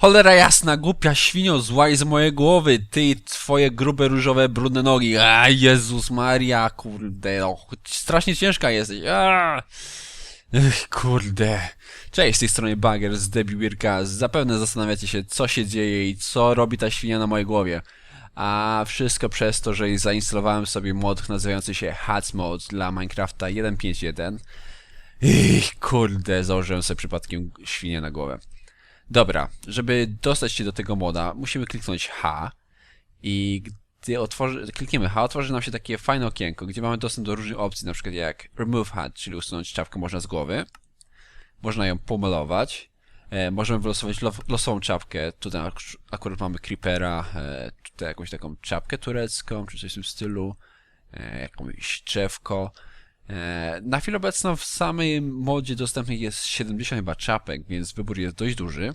Cholera jasna, głupia świnio, złaj z mojej głowy, ty i twoje grube, różowe, brudne nogi. A Jezus Maria, kurde, no, strasznie ciężka jesteś. A! Ech, kurde. Cześć, z tej strony Bagger z Debiwirka. Zapewne zastanawiacie się, co się dzieje i co robi ta świnia na mojej głowie. A wszystko przez to, że zainstalowałem sobie mod nazywający się Hats Mode dla Minecrafta 1.5.1. Ich, kurde, założyłem sobie przypadkiem świnię na głowę. Dobra, żeby dostać się do tego moda, musimy kliknąć H i gdy otworzy, klikniemy H, otworzy nam się takie fajne okienko, gdzie mamy dostęp do różnych opcji, na przykład jak Remove Hat, czyli usunąć czapkę można z głowy. Można ją pomalować. E, możemy wylosować lo, losową czapkę. Tutaj ak akurat mamy Creepera, e, tutaj jakąś taką czapkę turecką, czy coś w tym stylu. E, jakąś drzewko. E, Na chwilę obecną w samej modzie dostępnych jest 70 chyba czapek, więc wybór jest dość duży.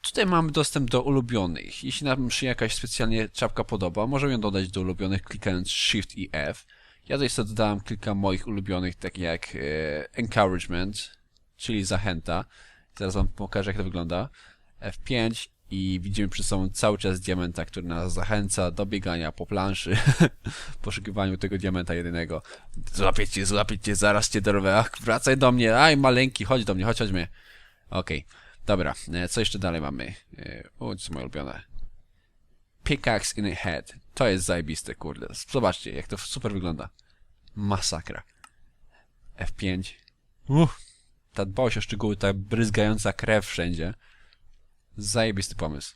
Tutaj mamy dostęp do ulubionych. Jeśli nam się jakaś specjalnie czapka podoba, możemy ją dodać do ulubionych klikając Shift i F. Ja tutaj sobie dodałem kilka moich ulubionych, takich jak e, Encouragement, czyli zachęta. Zaraz wam pokażę jak to wygląda. F5 i widzimy przed sobą cały czas diamenta, który nas zachęca do biegania po planszy, poszukiwaniu tego diamenta jedynego. Złapię cię, złapię cię, zaraz cię dorwę, ach, wracaj do mnie, aj maleńki, chodź do mnie, chodź, chodź mnie. Okej, dobra, e, co jeszcze dalej mamy? E, O, co moje ulubione. Pickaxe in a head. To jest zajebiste, kurde. Zobaczcie, jak to super wygląda. Masakra. F5. Uff. Ta dbałość o szczegóły, ta bryzgająca krew wszędzie. Zajebisty pomysł.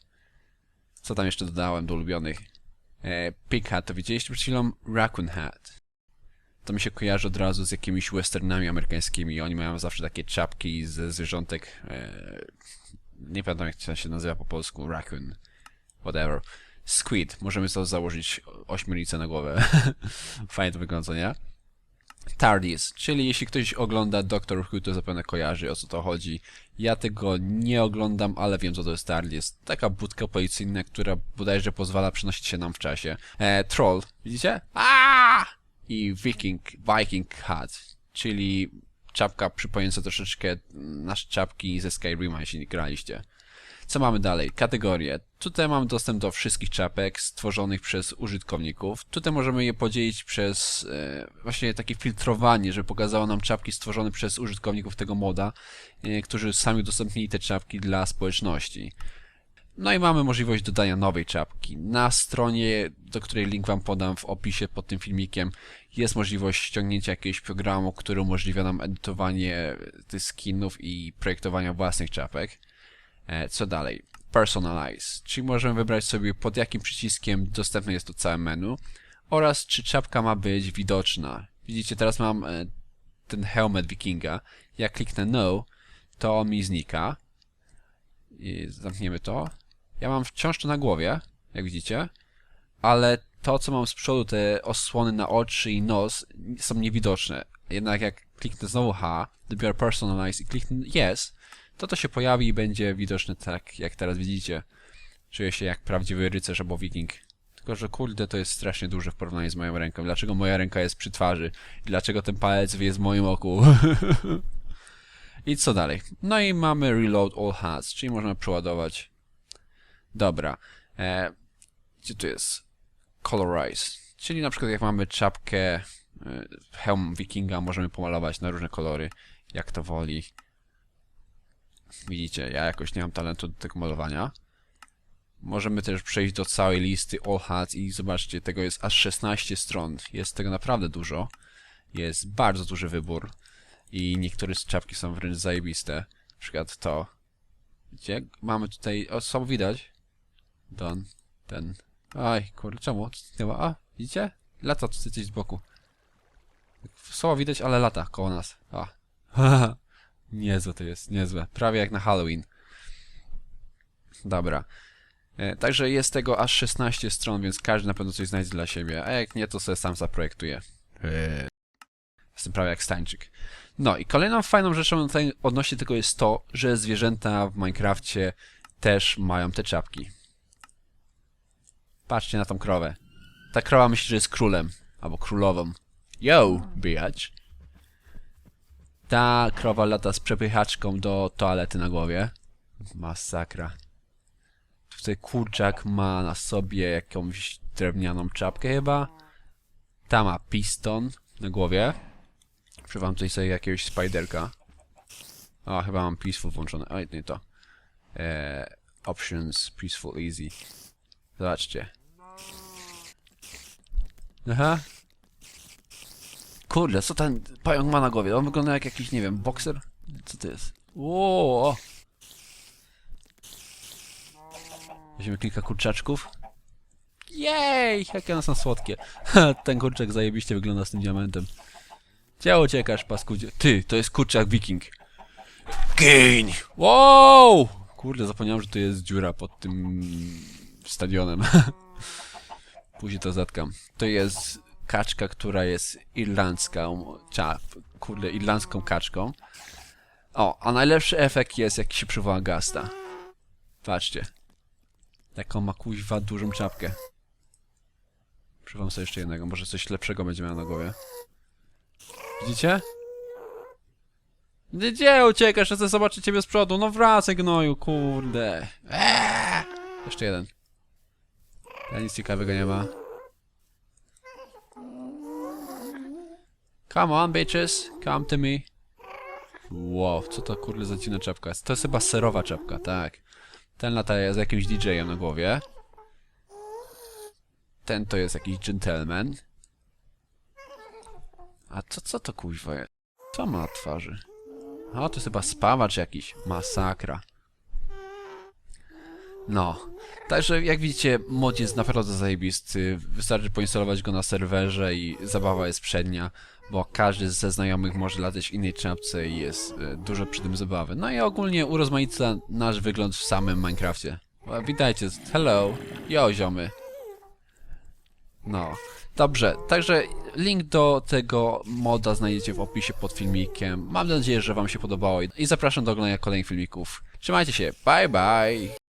Co tam jeszcze dodałem do ulubionych? E, Pig Hat, to widzieliście przed chwilą? Raccoon Hat. To mi się kojarzy od razu z jakimiś westernami amerykańskimi. Oni mają zawsze takie czapki ze zwierzątek. E, nie pamiętam jak to się nazywa po polsku. Raccoon. Whatever. Squid. Możemy sobie założyć ośmiornicę na głowę. Fajnie to wygląda, nie? TARDIS, czyli jeśli ktoś ogląda Doctor Who, to zapewne kojarzy o co to chodzi. Ja tego nie oglądam, ale wiem co to jest TARDIS. Taka budka policyjna, która bodajże pozwala przenosić się nam w czasie. E, troll, widzicie? Aaaa! I Viking, Viking Hat, czyli czapka przypominająca troszeczkę nasze czapki ze Skyrima, jeśli graliście. Co mamy dalej? Kategorie. Tutaj mamy dostęp do wszystkich czapek stworzonych przez użytkowników. Tutaj możemy je podzielić przez e, właśnie takie filtrowanie, żeby pokazało nam czapki stworzone przez użytkowników tego moda, e, którzy sami udostępnili te czapki dla społeczności. No i mamy możliwość dodania nowej czapki. Na stronie, do której link Wam podam w opisie pod tym filmikiem, jest możliwość ściągnięcia jakiegoś programu, który umożliwia nam edytowanie tych skinów i projektowania własnych czapek. E, Co dalej? Personalize, czyli możemy wybrać sobie pod jakim przyciskiem dostępne jest to całe menu oraz czy czapka ma być widoczna. Widzicie, teraz mam e, ten helmet wikinga. Jak kliknę no, to mi znika. I zamkniemy to. Ja mam wciąż to na głowie, jak widzicie, ale to, co mam z przodu, te osłony na oczy i nos, są niewidoczne. Jednak jak kliknę znowu H, dobiorę Personalize i kliknę Yes, to to się pojawi i będzie widoczne tak, jak teraz widzicie. Czuję się jak prawdziwy rycerz albo wiking. Tylko, że kurde, to jest strasznie duże w porównaniu z moją ręką. Dlaczego moja ręka jest przy twarzy? Dlaczego ten palec jest w moim oku? I co dalej? No i mamy Reload All Hats, czyli można przeładować. Dobra. E, gdzie tu jest? Colorize. Czyli na przykład jak mamy czapkę, e, hełm wikinga, możemy pomalować na różne kolory, jak to woli. Widzicie, ja jakoś nie mam talentu do tego malowania. Możemy też przejść do całej listy All Hats i zobaczcie, tego jest aż 16 stron. Jest tego naprawdę dużo. Jest bardzo duży wybór. I niektóre z czapki są wręcz zajebiste. Na przykład to. Widzicie? Mamy tutaj... O, słabo widać. Don. Ten. Aj, kurde, czemu? Ma. A, widzicie? Lata tutaj coś z boku. Słabo widać, ale lata koło nas. A. niezłe to jest, niezłe. Prawie jak na Halloween. Dobra. E, Także jest tego aż 16 stron, więc każdy na pewno coś znajdzie dla siebie, a jak nie, to sobie sam zaprojektuje. Jestem prawie jak Stańczyk. No i kolejną fajną rzeczą tutaj odnośnie tego jest to, że zwierzęta w Minecrafcie też mają te czapki. Patrzcie na tą krowę. Ta krowa myśli, że jest królem. Albo królową. Yo, bitch. Ta krowa lata z przepychaczką do toalety na głowie. Masakra. tutaj kurczak ma na sobie jakąś drewnianą czapkę chyba. Ta ma piston na głowie. Przywam tutaj sobie jakiegoś spiderka. O, chyba mam peaceful włączone. Oj, nie to. Eee, options, peaceful, easy. Zobaczcie. Aha. Kurde, co ten pająk ma na głowie? On wygląda jak jakiś, nie wiem, bokser? Co to jest? Ło! Weźmiemy kilka kurczaczków. Jej! Jakie one są słodkie. Ten kurczak zajebiście wygląda z tym diamentem. Gdzie uciekasz, paskudzie? Ty, to jest kurczak wiking. Gień! Wow! Kurde, zapomniałem, że tu jest dziura pod tym stadionem. Później to zatkam. To jest kaczka, która jest irlandzką, cza, kurde, irlandzką kaczką. O, a najlepszy efekt jest, jak się przywoła gasta. Patrzcie. Taką ma kuźwa dużą czapkę. Przywołam sobie jeszcze jednego, może coś lepszego będzie miał na głowie. Widzicie? Gdzie uciekasz? Chcę zobaczyć ciebie z przodu. No wracaj, gnoju, kurde. Eee! Jeszcze jeden. Ja nic ciekawego nie ma. Come on, bitches. Come to me. Wow, co to kurde za dziwna czapka jest? To jest chyba serowa czapka, tak. Ten lata z jakimś DJ-em na głowie. Ten to jest jakiś gentleman. A co, co to kuźwa jest? Co ma na twarzy? A, to jest chyba spawacz jakiś. Masakra. No. Także jak widzicie, mod jest naprawdę zajebisty. Wystarczy poinstalować go na serwerze i zabawa jest przednia, bo każdy ze znajomych może latać w innej czapce i jest e, dużo przy tym zabawy. No i ogólnie urozmaica nasz wygląd w samym Minecrafcie. Witajcie, hello, yo ziomy. No, dobrze, także link do tego moda znajdziecie w opisie pod filmikiem. Mam nadzieję, że wam się podobało i zapraszam do oglądania kolejnych filmików. Trzymajcie się, bye bye!